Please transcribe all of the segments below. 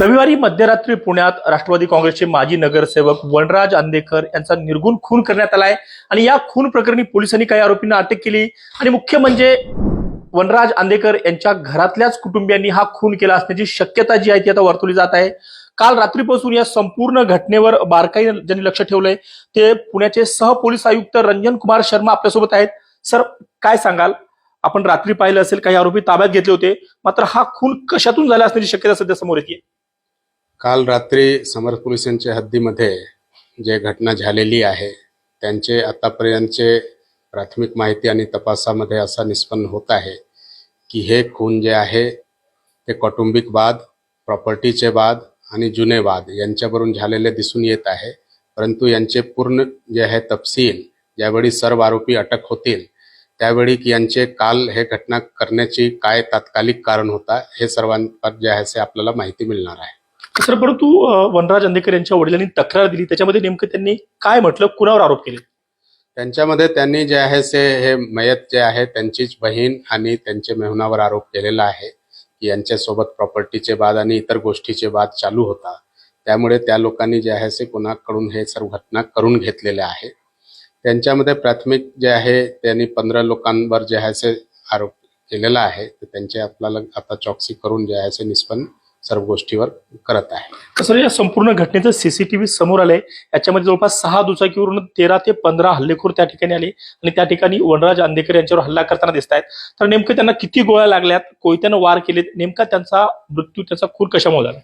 रविवारी मध्यरात्री पुण्यात राष्ट्रवादी काँग्रेसचे माजी नगरसेवक वनराज आंदेकर यांचा निर्गुण खून करण्यात आलाय आणि या खून प्रकरणी पोलिसांनी काही आरोपींना अटक केली. आणि मुख्य म्हणजे वनराज आंदेकर यांच्या घरातल्याच कुटुंबियांनी हा खून केला असण्याची शक्यता जी आहे ती आता वर्तवली जात आहे. काल रात्रीपासून या संपूर्ण घटनेवर बारकाईने ज्यांनी लक्ष ठेवलंय ते पुण्याचे सहपोलीस आयुक्त रंजन कुमार शर्मा आपल्यासोबत आहेत. सर काय सांगाल? आपण रात्री पाहिलं असेल काही आरोपी ताब्यात घेतले होते मात्र हा खून कशातून झाला असण्याची शक्यता सध्या समोर येते काल रात्री समर पोलिसांच्या हद्दीमध्ये जे घटना झालेली आहे त्यांचे आतापर्यंतचे प्राथमिक माहिती आणि तपासामध्ये असा निष्पन्न होत आहे की हे खून जे आहे ते कौटुंबिक वाद प्रॉपर्टीचे वाद आणि जुने वाद यांच्यावरून झालेले दिसून येत आहे. परंतु यांचे पूर्ण जे आहे तपशील ज्यावेळी सर्व आरोपी अटक होतील त्यावेळी की यांचे काल हे घटना करण्याची काय तात्कालिक कारण होता हे सर्वांवर जे आहे ते आपल्याला माहिती मिळणार आहे. सर परंतु वनराज अंदेकर यांच्या वडिलांनी तक्रार दिली. त्याच्यामध्ये नेमकं त्यांनी काय म्हटलं? कुणावर आरोप केले? त्यांच्यामध्ये त्यांनी जे आहे ते हे मयत जे आहे त्यांचीच बहीण आणि त्यांचे मेहुनावर आरोप केलेला आहे की यांच्यासोबत प्रॉपर्टीचे वाद आणि इतर गोष्टीचे वाद चालू होता. त्यामुळे त्या लोकांनी जे आहे ते कोणाकडून हे सर्व घटना करून घेतलेल्या आहेत. त्यांच्यामध्ये प्राथमिक जे आहे त्यांनी पंधरा लोकांवर जे आहे ते आरोप केलेला आहे. तर त्यांचे आपल्याला आता चौकशी करून जे आहे ते निष्पन्न सर्व गोष्टीवर करत आहे. सर या संपूर्ण घटनेचं सीसीटीव्ही समोर आलंय. याच्यामध्ये जवळपास सहा दुचाकीवरून तेरा ते पंधरा हल्लेखोर त्या ठिकाणी आले आणि त्या ठिकाणी वनराज आंदेकर यांच्यावर हल्ला करताना दिसत आहेत. तर नेमकं त्यांना किती गोळ्या लागल्यात? कोयत्यानं वार केलेत? नेमका त्यांचा मृत्यू त्याचा खून कशामुळे झाला?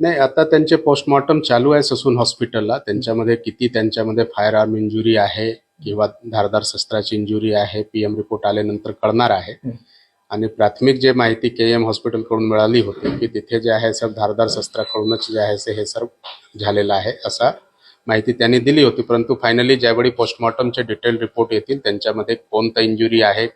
नाही आता त्यांचे पोस्टमॉर्टम चालू आहे ससून हॉस्पिटलला त्यांच्यामध्ये किती? त्यांच्यामध्ये फायर आर्म इंजुरी आहे किंवा धारदार शस्त्राची इंजुरी आहे. पीएम रिपोर्ट आल्यानंतर कळणार आहे. आणि प्राथमिक जे माहिती के एम हॉस्पिटलकडून मिळाली होती की तिथे जे आहे सर धारदार शस्त्राकडूनच जे आहे हे सर्व झालेलं आहे असा माहिती त्यांनी दिली होती. परंतु फायनली ज्यावेळी पोस्टमॉर्टमचे डिटेल रिपोर्ट येतील त्यांच्यामध्ये कोणता इंजुरी आहे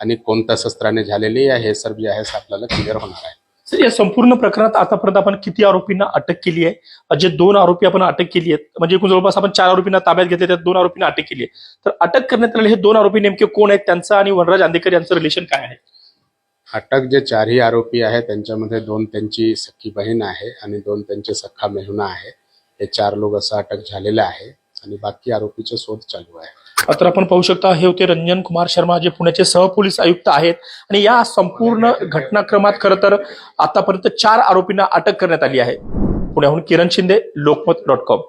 आणि कोणत्या शस्त्राने झालेली आहे हे सर्व जे आहे आपल्याला क्लिअर होणार आहे. सर या संपूर्ण प्रकरणात आतापर्यंत आपण किती आरोपींना अटक केली आहे? जे दोन आरोपी आपण अटक केली आहेत. म्हणजे एकूण जवळपास आपण चार आरोपींना ताब्यात घेतले त्यात दोन आरोपींना अटक केली आहे. तर अटक करण्यात आलेले हे दोन आरोपी नेमके कोण आहेत? त्यांचं आणि वनराज आंदेकर यांचं रिलेशन काय आहे? अटक जे चारही आरोपी आहे त्यांच्यामध्ये दोन त्यांची सख्खी बहीण आहे आणि दोन त्यांचे सख्खा मेहुणा आहे. हे चार लोक असं अटक झालेलं आहे आणि बाकी आरोपीचे शोध चालू आहे. तर आपण पाहू शकता हे होते रंजन कुमार शर्मा जे पुण्याचे सहपोलीस आयुक्त आहेत. आणि या संपूर्ण घटनाक्रमात खरं तर आतापर्यंत चार आरोपींना अटक करण्यात आली आहे. पुण्याहून किरण शिंदे लोकमत डॉट कॉम.